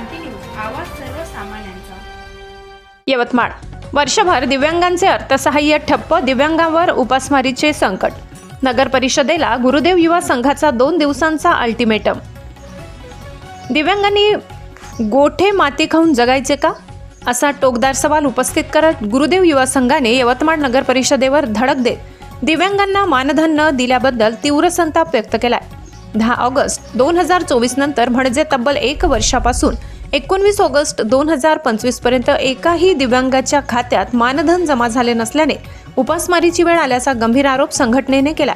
क्रांती news आवाज सर्वसामान्यांचा. यवतमाळ. वर्षभर दिव्यांगांचे अर्थसहाय्य ठप्प दिव्यांगांवर उपासमारीचे संकट. नगर परिषदेला गुरुदेव युवा संघाचा दोन दिवसांचा अल्टिमेटम दिव्यांगांनी गोठे माती खाऊन जगायचे का? असा टोकदार सवाल उपस्थित करत गुरुदेव युवा संघाने यवतमाळ नगर परिषदेवर धडक देत दिव्यांगांना मानधन न दिल्याबद्दल तीव्र संताप व्यक्त केलाय. दहा ऑगस्ट दोन हजार चोवीस नंतर म्हणजे तब्बल एक वर्षापासून एकोणवीस ऑगस्ट दोन हजार पंचवीसपर्यंत एकाही दिव्यांगाच्या खात्यात मानधन जमा झाले नसल्याने उपासमारीची वेळ आल्याचा गंभीर आरोप संघटनेने केला.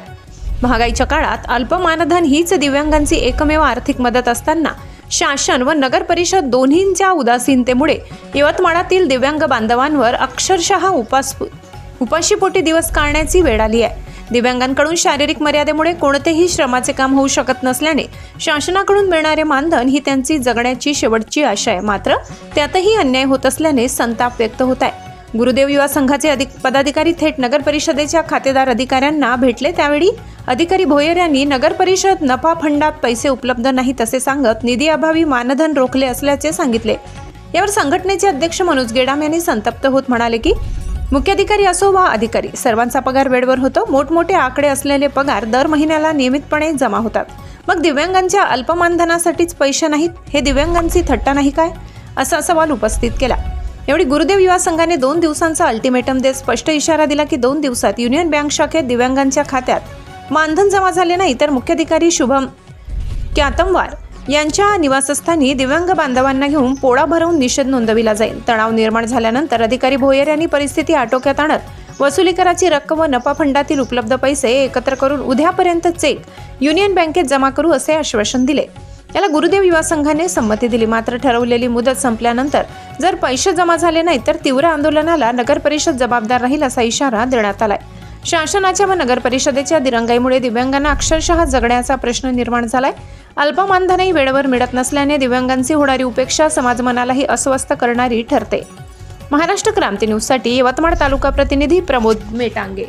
महागाईच्या काळात अल्प मानधन हीच दिव्यांगांची एकमेव आर्थिक मदत असताना शासन व नगर परिषद दोन्हींच्या उदासीनतेमुळे यवतमाळातील दिव्यांग बांधवांवर अक्षरशः उपास उपाशीपोटी दिवस काढण्याची वेळ आली आहे. दिव्यांगांकडून शारीरिक मर्यादेमुळे कोणतेही श्रमाचे काम होऊ शकत नसल्याने शासनाकडून मिळणारे मानधन ही त्यांची जगण्याची शेवटची आशा आहे. मात्र त्यातही अन्याय होत असल्याने संताप व्यक्त होत आहे. गुरुदेव युवा संघाचे अधिक पदाधिकारी थेट नगर परिषदेच्या खातेदार अधिकाऱ्यांना भेटले. त्यावेळी अधिकारी भोयर यांनी नगर परिषद नफा फंडात पैसे उपलब्ध नाहीत असे सांगत निधी अभावी मानधन रोखले असल्याचे सांगितले. यावर संघटनेचे अध्यक्ष मनोज गेडाम यांनी संतप्त होत म्हणाले की मुख्याधिकारी असो वा अधिकारी सर्वांचा पगार वेळेवर होतो. मोठमोठे आकडे असलेले पगार दर महिन्याला नियमितपणे जमा होतात. मग दिव्यांगांच्या अल्पमानधनासाठीच पैसे नाहीत? हे दिव्यांगांची थट्टा नाही काय? असा सवाल उपस्थित केला. एवढी गुरुदेव युवा संघाने दोन दिवसांचा अल्टिमेटम देत स्पष्ट इशारा दिला की दोन दिवसात युनियन बँक शाखेत दिव्यांगांच्या खात्यात मानधन जमा झाले नाही तर मुख्याधिकारी शुभम क्यातमवार यांच्या निवासस्थानी दिव्यांग बांधवांना घेऊन पोळा भरवून निषेध नोंदविला जाईल. तणाव निर्माण झाल्यानंतर अधिकारी भोयर यांनी परिस्थिती आटोक्यात आणत वसुली कराची रक्कम व नफा फंडातील उपलब्ध पैसे एकत्र करून उद्यापर्यंत चेक युनियन बँकेत जमा करू असे आश्वासन दिले. याला गुरुदेव युवा संघाने संमती दिली. मात्र ठरवलेली मुदत संपल्यानंतर जर पैसे जमा झाले नाही तर तीव्र आंदोलनाला नगर परिषद जबाबदार राहील असा इशारा देण्यात आलाय. शासनाच्या व नगर परिषदेच्या दिरंगाईमुळे दिव्यांगांना अक्षरशः जगण्याचा प्रश्न निर्माण झालाय. अल्पमानधनही वेळेवर मिळत नसल्याने दिव्यांगांची होणारी उपेक्षा समाजमनालाही अस्वस्थ करणारी ठरते. महाराष्ट्र क्रांती न्यूजसाठी यवतमाळ तालुका प्रतिनिधी प्रमोद मेटांगे.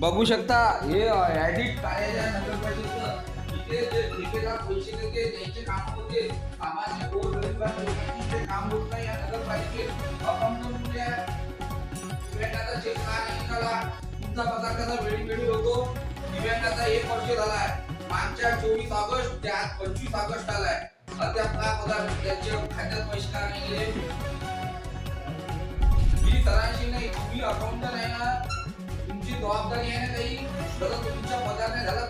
बघू शकता हे ऍडिट कार्यालय नगरपालिकेचं पैसे त्यांचे काम काम होत नाही या नगरपालिकेत अपंग मुले दिव्यांगाचा नाही निघाला तुमचा पगार कसा वेळी वेळी होतो? दिव्यांगाचा एक वर्ष झालाय. मागच्या चोवीस ऑगस्ट ते पंचवीस ऑगस्ट आलाय. अद्याप का पगार त्यांच्या खात्यात पैसे का नाही गेले मी सरांशी नाही तुम्ही अकाउंटंट आहे ना. तुमची जबाबदारी आहे ना काही जर तुमचा पगार नाही झाला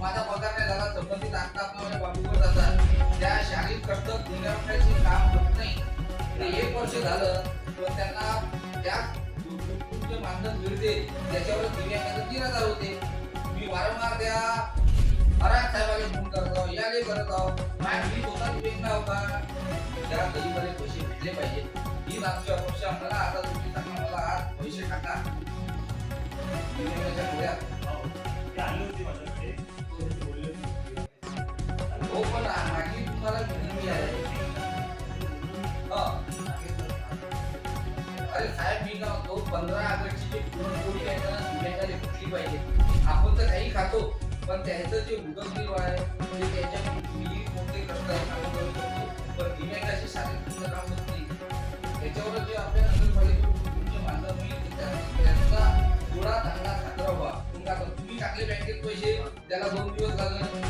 माझा पगार नाही झाला संबंधित आणतात माझ्या बाबूवर जातात. त्या शारीरिक कष्ट दिल्याची काम होत नाही. एक वर्ष झालं तर त्यांना त्या तुमचे मानधन मिळते त्याच्यावर दिव्यांगाचं तीन हजार होते. मी वारंवार त्या अराज साहेबाला फोन करत आहो याले करत आहो. माझ्या मी स्वतः दिव्यांग होता. त्याला कधी पैसे भेटले पाहिजे ही आमची अपेक्षा मला आता तुम्ही सांगा मला आज पैसे टाका. अरे साहेब मी ना तो पंधरा ऑगस्टची जी पुरणपोळी आहे ना दिव्यांगाने कुठली पाहिजे. आपण तर काही खातो पण त्यांचं जे उदरनिर्वाह आहे म्हणजे त्याच्या मी कोणते कष्ट आहे काम करू शकतो. पण दिव्यांगाशी शारीरिक काम होत नाही त्याच्यावर जे आपल्या नगरपालिकेकडून तुमचे मानधन मिळेल त्या- त्यांचा थोडा चांगला खात्रा व्हा. तुम्ही टाकले बँकेत पैसे त्याला दोन दिवस लागले.